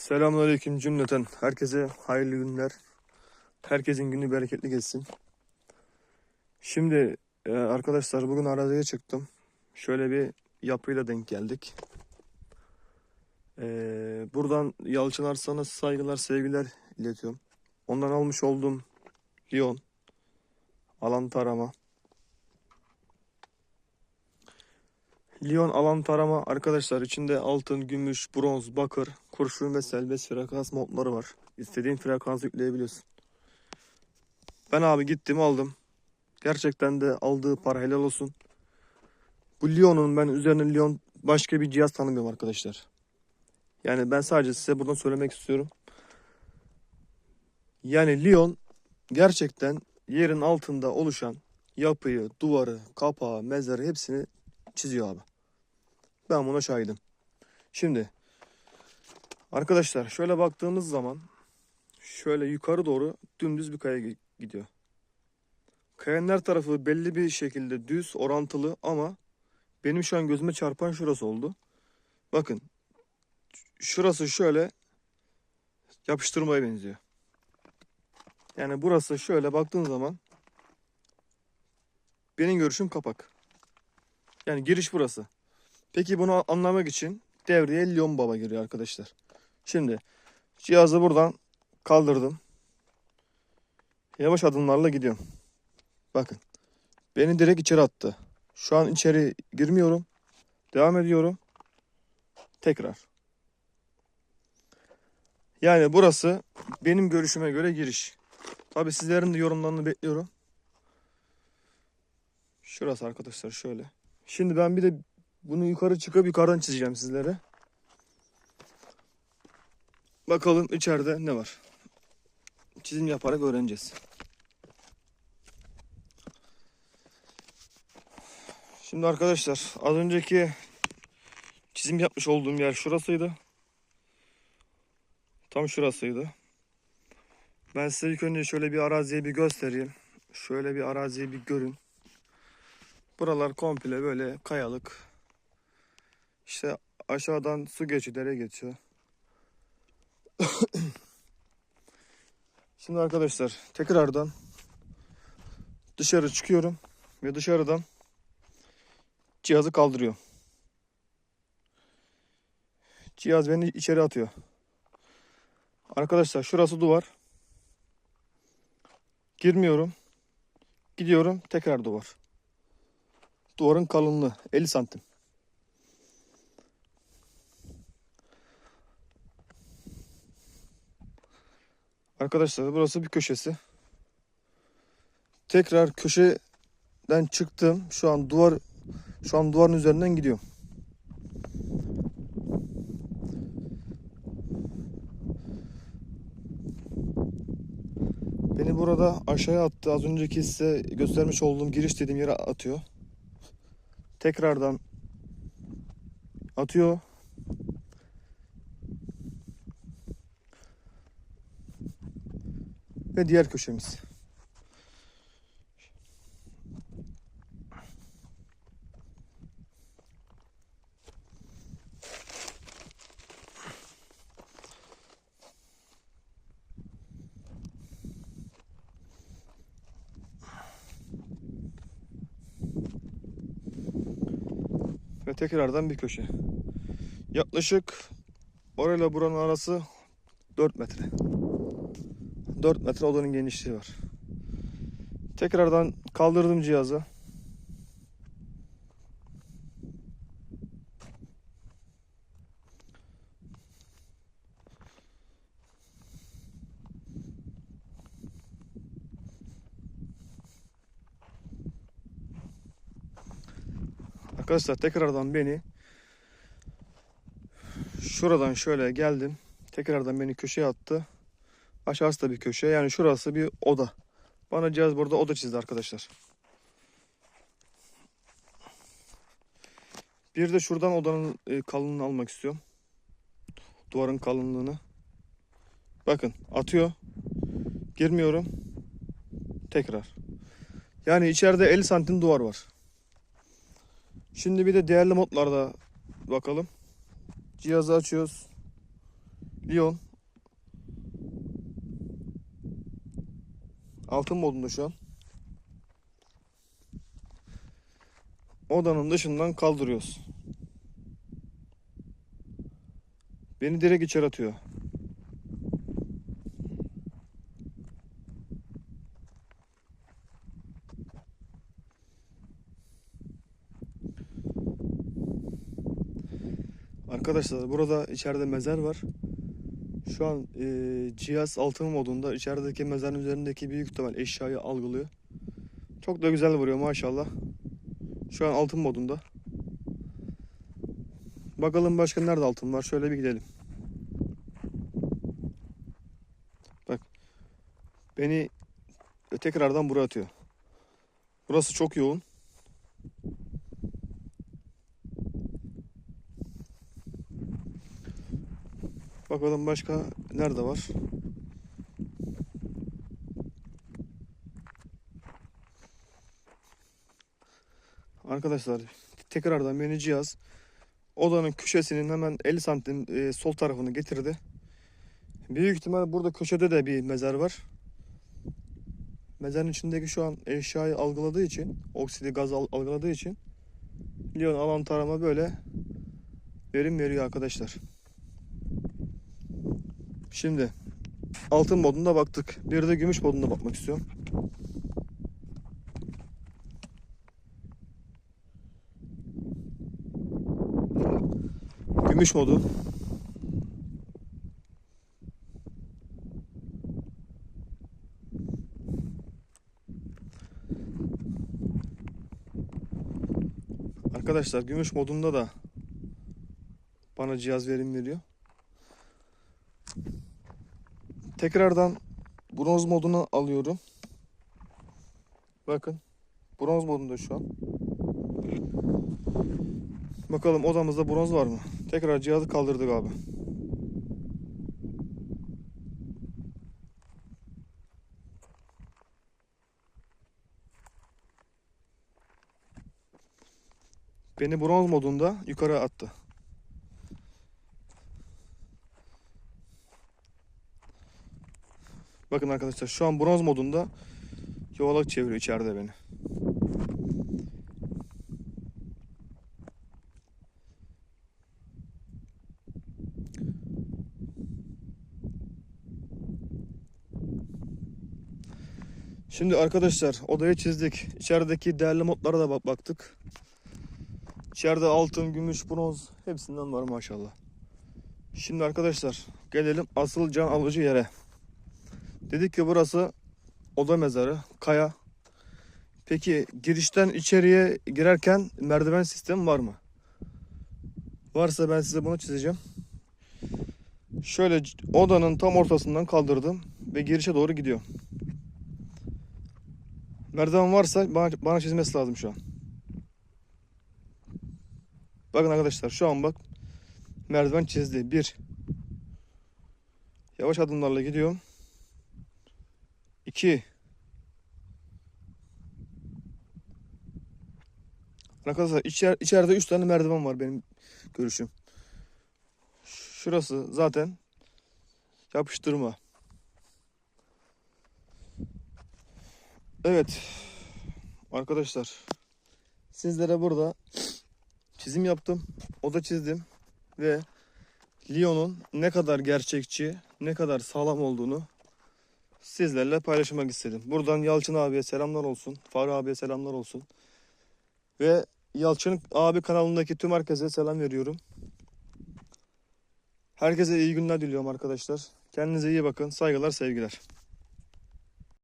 Selamünaleyküm cümleten. Herkese hayırlı günler. Herkesin günü bereketli geçsin. Şimdi e, arkadaşlar bugün araziye çıktım. Şöyle bir yapıyla denk geldik. E, buradan Yalçın Arslan'a saygılar, sevgiler iletiyorum. Ondan almış olduğum Lyon, alan tarama. Lyon alan tarama arkadaşlar içinde altın, gümüş, bronz, bakır, kurşun ve serbest frekans modları var. İstediğin frekansı yükleyebiliyorsun. Ben abi gittim aldım. Gerçekten de aldığı para helal olsun. Bu Lyon'un ben üzerine Lyon başka bir cihaz tanımıyorum arkadaşlar. Yani ben sadece size buradan söylemek istiyorum. Yani Lyon gerçekten yerin altında oluşan yapıyı, duvarı, kapağı, mezarı hepsini çiziyor abi. Ben buna şahidim. Şimdi arkadaşlar şöyle baktığımız zaman şöyle yukarı doğru dümdüz bir kaya gi- gidiyor. Kayanın her tarafı belli bir şekilde düz, orantılı ama benim şu an gözüme çarpan şurası oldu. Bakın şurası şöyle yapıştırmaya benziyor. Yani burası şöyle baktığın zaman benim görüşüm kapak. Yani giriş burası. Peki bunu anlamak için devreye Lyon Baba giriyor arkadaşlar. Şimdi cihazı buradan kaldırdım. Yavaş adımlarla gidiyorum. Bakın. Beni direkt içeri attı. Şu an içeri girmiyorum. Devam ediyorum. Tekrar. Yani burası benim görüşüme göre giriş. Tabi sizlerin de yorumlarını bekliyorum. Şurası arkadaşlar şöyle. Şimdi ben bir de bunu yukarı çıkıp yukarıdan çizeceğim sizlere. Bakalım içeride ne var. Çizim yaparak öğreneceğiz. Şimdi arkadaşlar az önceki çizim yapmış olduğum yer şurasıydı. Tam şurasıydı. Ben size ilk önce şöyle bir araziyi bir göstereyim. Şöyle bir araziyi bir görün. Buralar komple böyle kayalık. İşte aşağıdan su geçiyor, dere geçiyor. Şimdi arkadaşlar tekrardan dışarı çıkıyorum ve dışarıdan cihazı kaldırıyorum. Cihaz beni içeri atıyor. Arkadaşlar şurası duvar. Girmiyorum. Gidiyorum tekrar duvar. Duvarın kalınlığı 50 santim. Arkadaşlar burası bir köşesi. Tekrar köşeden çıktım. Şu an duvar şu an duvarın üzerinden gidiyorum. Beni burada aşağıya attı. Az önceki size göstermiş olduğum giriş dediğim yere atıyor. Tekrardan atıyor. Ve diğer köşemiz. Ve tekrardan bir köşe. Yaklaşık orayla buranın arası 4 metre. 4 metre odanın genişliği var. Tekrardan kaldırdım cihazı. Arkadaşlar tekrardan beni şuradan şöyle geldim. Tekrardan beni köşeye attı. Aşağısı da bir köşe. Yani şurası bir oda. Bana cihaz burada oda çizdi arkadaşlar. Bir de şuradan odanın e, kalınlığını almak istiyorum. Duvarın kalınlığını. Bakın atıyor. Girmiyorum. Tekrar. Yani içeride 50 santim duvar var. Şimdi bir de değerli modlarda bakalım. Cihazı açıyoruz. Lyon altın modunda şu an. Odanın dışından kaldırıyoruz. Beni direkt içeri atıyor. Arkadaşlar burada içeride mezar var. Şu an e, cihaz altın modunda içerideki mezarın üzerindeki büyük ihtimal eşyayı algılıyor. Çok da güzel vuruyor maşallah. Şu an altın modunda. Bakalım başka nerede altın var. Şöyle bir gidelim. Bak. Beni tekrardan buraya atıyor. Burası çok yoğun. Bakalım başka nerede var? Arkadaşlar tekrardan beni cihaz odanın köşesinin hemen 50 santim e, sol tarafını getirdi. Büyük ihtimal burada köşede de bir mezar var. Mezarın içindeki şu an eşyayı algıladığı için, oksidi gaz al- algıladığı için Lyon alan tarama böyle verim veriyor arkadaşlar. Şimdi altın modunda baktık. Bir de gümüş modunda bakmak istiyorum. Gümüş modu. Arkadaşlar gümüş modunda da bana cihaz verim veriyor. Tekrardan bronz moduna alıyorum. Bakın. Bronz modunda şu an. Bakalım odamızda bronz var mı? Tekrar cihazı kaldırdık abi. Beni bronz modunda yukarı attı. Bakın arkadaşlar şu an bronz modunda yuvalak çeviriyor içeride beni. Şimdi arkadaşlar odayı çizdik. İçerideki değerli modlara da bak baktık. İçeride altın, gümüş, bronz hepsinden var maşallah. Şimdi arkadaşlar gelelim asıl can alıcı yere. Dedik ki burası oda mezarı, kaya. Peki girişten içeriye girerken merdiven sistemi var mı? Varsa ben size bunu çizeceğim. Şöyle odanın tam ortasından kaldırdım ve girişe doğru gidiyor. Merdiven varsa bana, bana çizmesi lazım şu an. Bakın arkadaşlar şu an bak merdiven çizdi. Bir. Yavaş adımlarla gidiyorum. 2 Arkadaşlar içer, içeride 3 tane merdiven var benim görüşüm. Şurası zaten yapıştırma. Evet. Arkadaşlar sizlere burada çizim yaptım. Oda çizdim ve Lyon'un ne kadar gerçekçi, ne kadar sağlam olduğunu sizlerle paylaşmak istedim. Buradan Yalçın abiye selamlar olsun. Faruk abiye selamlar olsun. Ve Yalçın abi kanalındaki tüm herkese selam veriyorum. Herkese iyi günler diliyorum arkadaşlar. Kendinize iyi bakın. Saygılar, sevgiler.